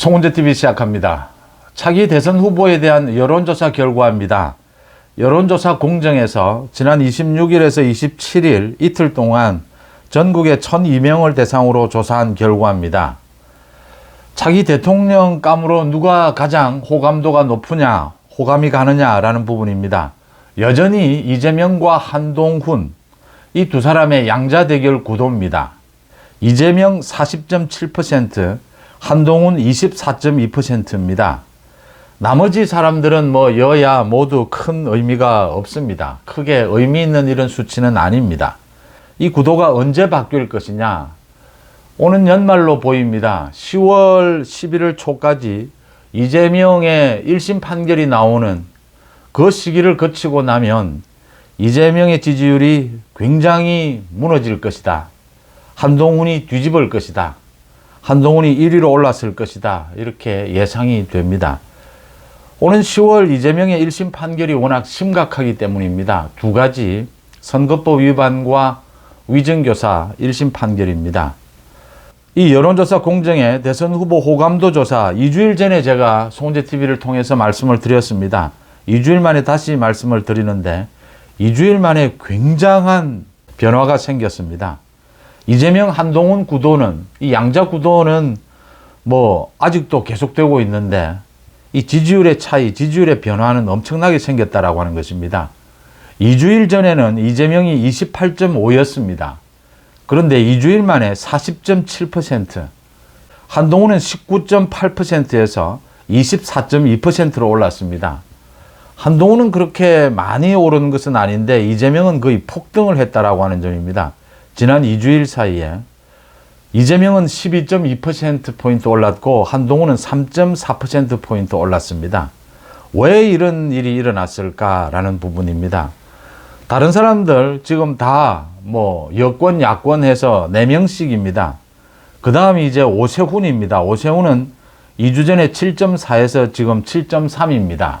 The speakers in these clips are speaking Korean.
송은재 TV 시작합니다. 차기 대선 후보에 대한 여론조사 결과입니다. 여론조사 공정에서 지난 26일에서 27일 이틀 동안 전국의 1,002명을 대상으로 조사한 결과입니다. 차기 대통령 감으로 누가 가장 호감도가 높으냐, 호감이 가느냐라는 부분입니다. 여전히 이재명과 한동훈, 이 두 사람의 양자 대결 구도입니다. 이재명 40.7%, 한동훈 24.2%입니다. 나머지 사람들은 뭐 여야 모두 큰 의미가 없습니다. 크게 의미 있는 이런 수치는 아닙니다. 이 구도가 언제 바뀔 것이냐? 오는 연말로 보입니다. 10월 11월 초까지 이재명의 1심 판결이 나오는 그 시기를 거치고 나면 이재명의 지지율이 굉장히 무너질 것이다. 한동훈이 뒤집을 것이다. 한동훈이 1위로 올랐을 것이다. 이렇게 예상이 됩니다. 오는 10월 이재명의 1심 판결이 워낙 심각하기 때문입니다. 두 가지 선거법 위반과 위증교사 1심 판결입니다. 이 여론조사 공정의 대선 후보 호감도 조사 2주일 전에 제가 송재 TV를 통해서 말씀을 드렸습니다. 2주일 만에 다시 말씀을 드리는데 2주일 만에 굉장한 변화가 생겼습니다. 이재명 한동훈 구도는 이 양자 구도는 뭐 아직도 계속되고 있는데 이 지지율의 차이, 지지율의 변화는 엄청나게 생겼다라고 하는 것입니다. 2주일 전에는 이재명이 28.5였습니다. 그런데 2주일 만에 40.7%, 한동훈은 19.8%에서 24.2%로 올랐습니다. 한동훈은 그렇게 많이 오른 것은 아닌데 이재명은 거의 폭등을 했다라고 하는 점입니다. 지난 2주일 사이에 이재명은 12.2%포인트 올랐고 한동훈은 3.4%포인트 올랐습니다. 왜 이런 일이 일어났을까라는 부분입니다. 다른 사람들 지금 다 뭐 여권, 야권 해서 4명씩입니다. 그 다음이 이제 오세훈입니다. 오세훈은 2주 전에 7.4에서 지금 7.3입니다.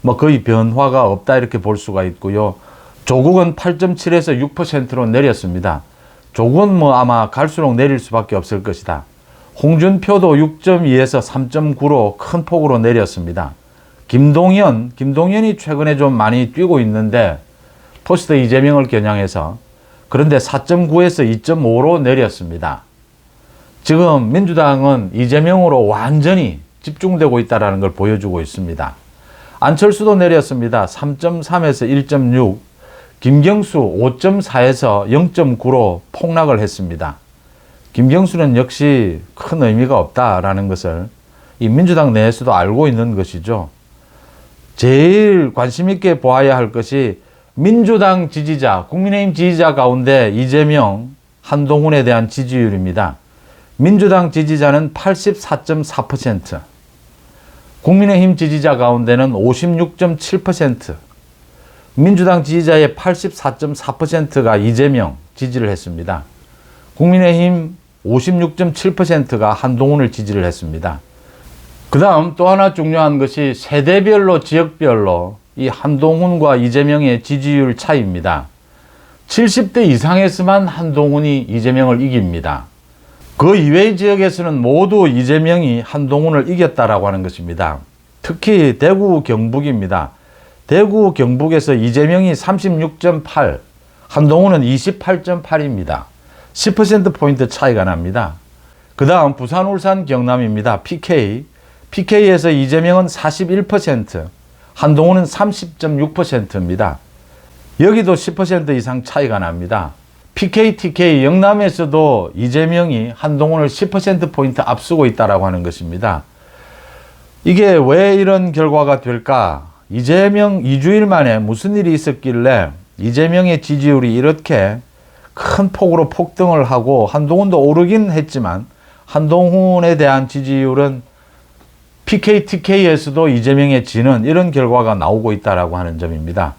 뭐 거의 변화가 없다 이렇게 볼 수가 있고요. 조국은 8.7에서 6%로 내렸습니다. 조국은 뭐 아마 갈수록 내릴 수밖에 없을 것이다. 홍준표도 6.2에서 3.9로 큰 폭으로 내렸습니다. 김동연, 김동연이 최근에 좀 많이 뛰고 있는데 포스트 이재명을 겨냥해서 그런데 4.9에서 2.5로 내렸습니다. 지금 민주당은 이재명으로 완전히 집중되고 있다는 걸 보여주고 있습니다. 안철수도 내렸습니다. 3.3에서 1.6, 김경수 5.4에서 0.9로 폭락을 했습니다. 김경수는 역시 큰 의미가 없다라는 것을 이 민주당 내에서도 알고 있는 것이죠. 제일 관심 있게 보아야 할 것이 민주당 지지자, 국민의힘 지지자 가운데 이재명, 한동훈에 대한 지지율입니다. 민주당 지지자는 84.4%, 국민의힘 지지자 가운데는 56.7%, 민주당 지지자의 84.4%가 이재명 지지를 했습니다. 국민의힘 56.7%가 한동훈을 지지를 했습니다. 그 다음 또 하나 중요한 것이 세대별로 지역별로 이 한동훈과 이재명의 지지율 차이입니다. 70대 이상에서만 한동훈이 이재명을 이깁니다. 그 이외의 지역에서는 모두 이재명이 한동훈을 이겼다라고 하는 것입니다. 특히 대구 경북입니다. 대구 경북에서 이재명이 36.8, 한동훈은 28.8입니다. 10%포인트 차이가 납니다. 그 다음 부산, 울산, 경남입니다. PK. PK에서 이재명은 41%, 한동훈은 30.6%입니다. 여기도 10% 이상 차이가 납니다. PK, TK 영남에서도 이재명이 한동훈을 10%포인트 앞서고 있다라고 하는 것입니다. 이게 왜 이런 결과가 될까? 이재명 2주일 만에 무슨 일이 있었길래 이재명의 지지율이 이렇게 큰 폭으로 폭등을 하고 한동훈도 오르긴 했지만 한동훈에 대한 지지율은 PKTK에서도 이재명의 지는 이런 결과가 나오고 있다라고 하는 점입니다.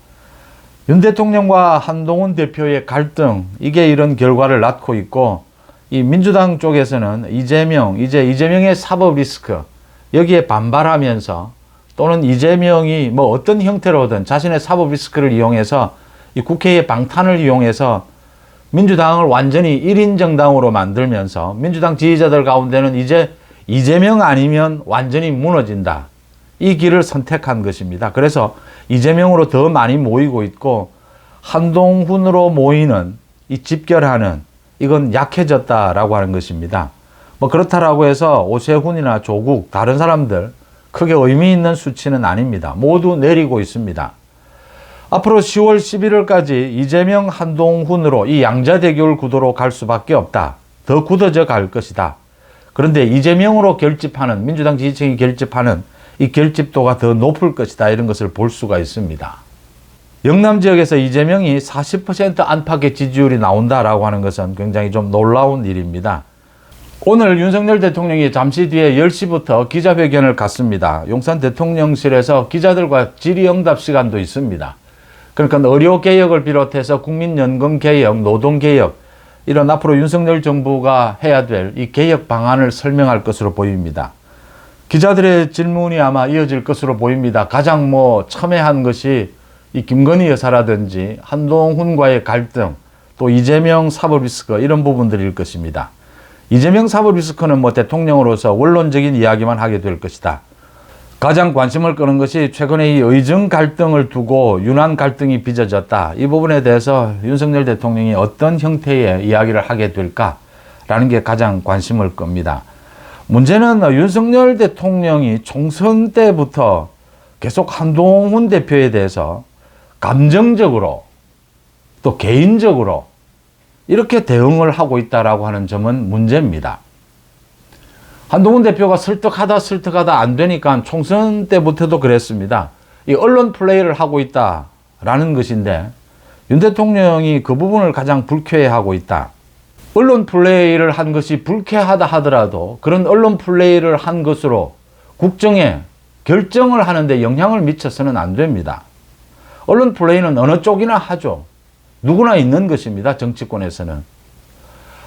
윤 대통령과 한동훈 대표의 갈등 이게 이런 결과를 낳고 있고 이 민주당 쪽에서는 이재명 이제 이재명의 사법 리스크 여기에 반발하면서 또는 이재명이 뭐 어떤 형태로든 자신의 사법 리스크를 이용해서 이 국회의 방탄을 이용해서 민주당을 완전히 1인 정당으로 만들면서 민주당 지지자들 가운데는 이제 이재명 아니면 완전히 무너진다. 이 길을 선택한 것입니다. 그래서 이재명으로 더 많이 모이고 있고 한동훈으로 모이는 이 집결하는 이건 약해졌다라고 하는 것입니다. 뭐 그렇다라고 해서 오세훈이나 조국 다른 사람들 크게 의미 있는 수치는 아닙니다. 모두 내리고 있습니다. 앞으로 10월 11일까지 이재명 한동훈으로 이 양자대결 구도로 갈 수밖에 없다. 더 굳어져 갈 것이다. 그런데 이재명으로 결집하는 민주당 지지층이 결집하는 이 결집도가 더 높을 것이다. 이런 것을 볼 수가 있습니다. 영남 지역에서 이재명이 40% 안팎의 지지율이 나온다라고 하는 것은 굉장히 좀 놀라운 일입니다. 오늘 윤석열 대통령이 잠시 뒤에 10시부터 기자회견을 갖습니다. 용산 대통령실에서 기자들과 질의응답 시간도 있습니다. 그러니까 의료 개혁을 비롯해서 국민연금 개혁, 노동 개혁 이런 앞으로 윤석열 정부가 해야 될 이 개혁 방안을 설명할 것으로 보입니다. 기자들의 질문이 아마 이어질 것으로 보입니다. 가장 뭐 첨예한 것이 이 김건희 여사라든지 한동훈과의 갈등, 또 이재명 사법 리스크 이런 부분들일 것입니다. 이재명 사법 리스크는 뭐 대통령으로서 원론적인 이야기만 하게 될 것이다. 가장 관심을 끄는 것이 최근에 이 의정 갈등을 두고 윤한 갈등이 빚어졌다. 이 부분에 대해서 윤석열 대통령이 어떤 형태의 이야기를 하게 될까라는 게 가장 관심을 끕니다. 문제는 윤석열 대통령이 총선 때부터 계속 한동훈 대표에 대해서 감정적으로 또 개인적으로 이렇게 대응을 하고 있다라고 하는 점은 문제입니다. 한동훈 대표가 설득하다 설득하다 안 되니까 총선 때부터도 그랬습니다. 이 언론 플레이를 하고 있다라는 것인데 윤 대통령이 그 부분을 가장 불쾌해하고 있다. 언론 플레이를 한 것이 불쾌하다 하더라도 그런 언론 플레이를 한 것으로 국정에 결정을 하는데 영향을 미쳐서는 안 됩니다. 언론 플레이는 어느 쪽이나 하죠. 누구나 있는 것입니다. 정치권에서는.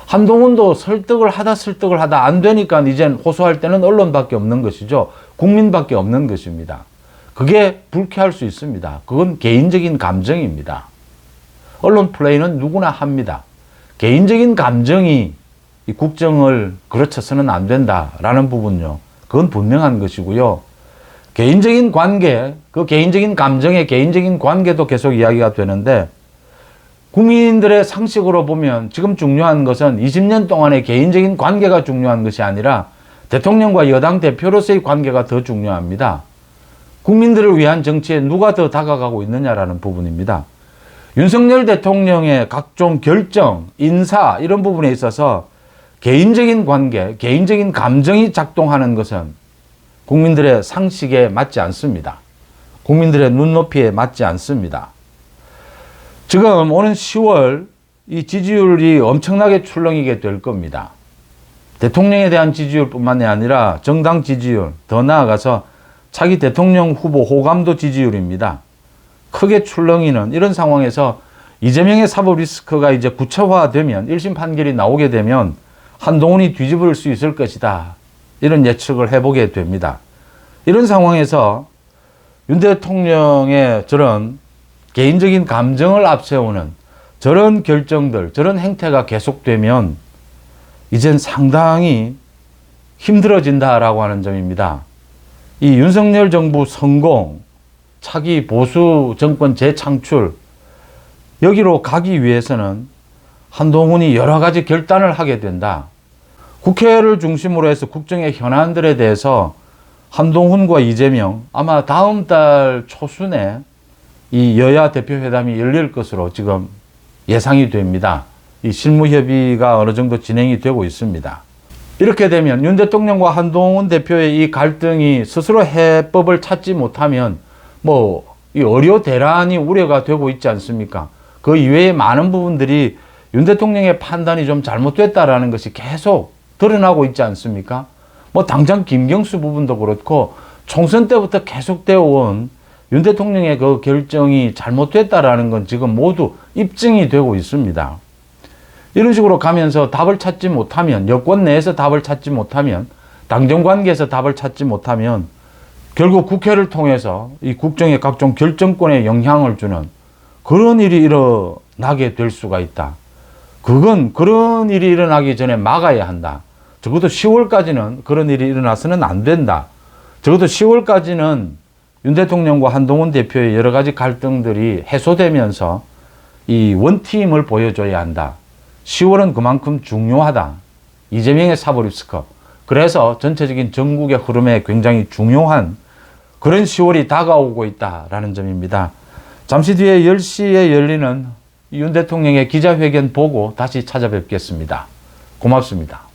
한동훈도 설득을 하다 설득을 하다 안 되니까 이젠 호소할 때는 언론밖에 없는 것이죠. 국민밖에 없는 것입니다. 그게 불쾌할 수 있습니다. 그건 개인적인 감정입니다. 언론 플레이는 누구나 합니다. 개인적인 감정이 이 국정을 그르쳐서는 안 된다라는 부분요. 그건 분명한 것이고요. 개인적인 관계, 그 개인적인 감정의 개인적인 관계도 계속 이야기가 되는데 국민들의 상식으로 보면 지금 중요한 것은 20년 동안의 개인적인 관계가 중요한 것이 아니라 대통령과 여당 대표로서의 관계가 더 중요합니다. 국민들을 위한 정치에 누가 더 다가가고 있느냐라는 부분입니다. 윤석열 대통령의 각종 결정, 인사 이런 부분에 있어서 개인적인 관계, 개인적인 감정이 작동하는 것은 국민들의 상식에 맞지 않습니다. 국민들의 눈높이에 맞지 않습니다. 지금 오는 10월 이 지지율이 엄청나게 출렁이게 될 겁니다. 대통령에 대한 지지율뿐만이 아니라 정당 지지율, 더 나아가서 차기 대통령 후보 호감도 지지율입니다. 크게 출렁이는 이런 상황에서 이재명의 사법 리스크가 이제 구체화되면 1심 판결이 나오게 되면 한동훈이 뒤집을 수 있을 것이다. 이런 예측을 해보게 됩니다. 이런 상황에서 윤 대통령의 저런 개인적인 감정을 앞세우는 저런 결정들, 저런 행태가 계속되면 이젠 상당히 힘들어진다라고 하는 점입니다. 이 윤석열 정부 성공, 차기 보수 정권 재창출, 여기로 가기 위해서는 한동훈이 여러 가지 결단을 하게 된다. 국회를 중심으로 해서 국정의 현안들에 대해서 한동훈과 이재명 아마 다음 달 초순에 이 여야 대표회담이 열릴 것으로 지금 예상이 됩니다. 이 실무협의가 어느 정도 진행이 되고 있습니다. 이렇게 되면 윤 대통령과 한동훈 대표의 이 갈등이 스스로 해법을 찾지 못하면 뭐이 의료 대란이 우려가 되고 있지 않습니까? 그 이외에 많은 부분들이 윤 대통령의 판단이 좀 잘못됐다라는 것이 계속 드러나고 있지 않습니까? 뭐 당장 김경수 부분도 그렇고 총선 때부터 계속되어 온 윤 대통령의 그 결정이 잘못됐다라는 건 지금 모두 입증이 되고 있습니다. 이런 식으로 가면서 답을 찾지 못하면 여권 내에서 답을 찾지 못하면 당정 관계에서 답을 찾지 못하면 결국 국회를 통해서 이 국정의 각종 결정권에 영향을 주는 그런 일이 일어나게 될 수가 있다. 그건 그런 일이 일어나기 전에 막아야 한다. 적어도 10월까지는 그런 일이 일어나서는 안 된다. 적어도 10월까지는 윤 대통령과 한동훈 대표의 여러 가지 갈등들이 해소되면서 이 원팀을 보여줘야 한다. 10월은 그만큼 중요하다. 이재명의 사법리스크. 그래서 전체적인 전국의 흐름에 굉장히 중요한 그런 10월이 다가오고 있다라는 점입니다. 잠시 뒤에 10시에 열리는 윤 대통령의 기자회견 보고 다시 찾아뵙겠습니다. 고맙습니다.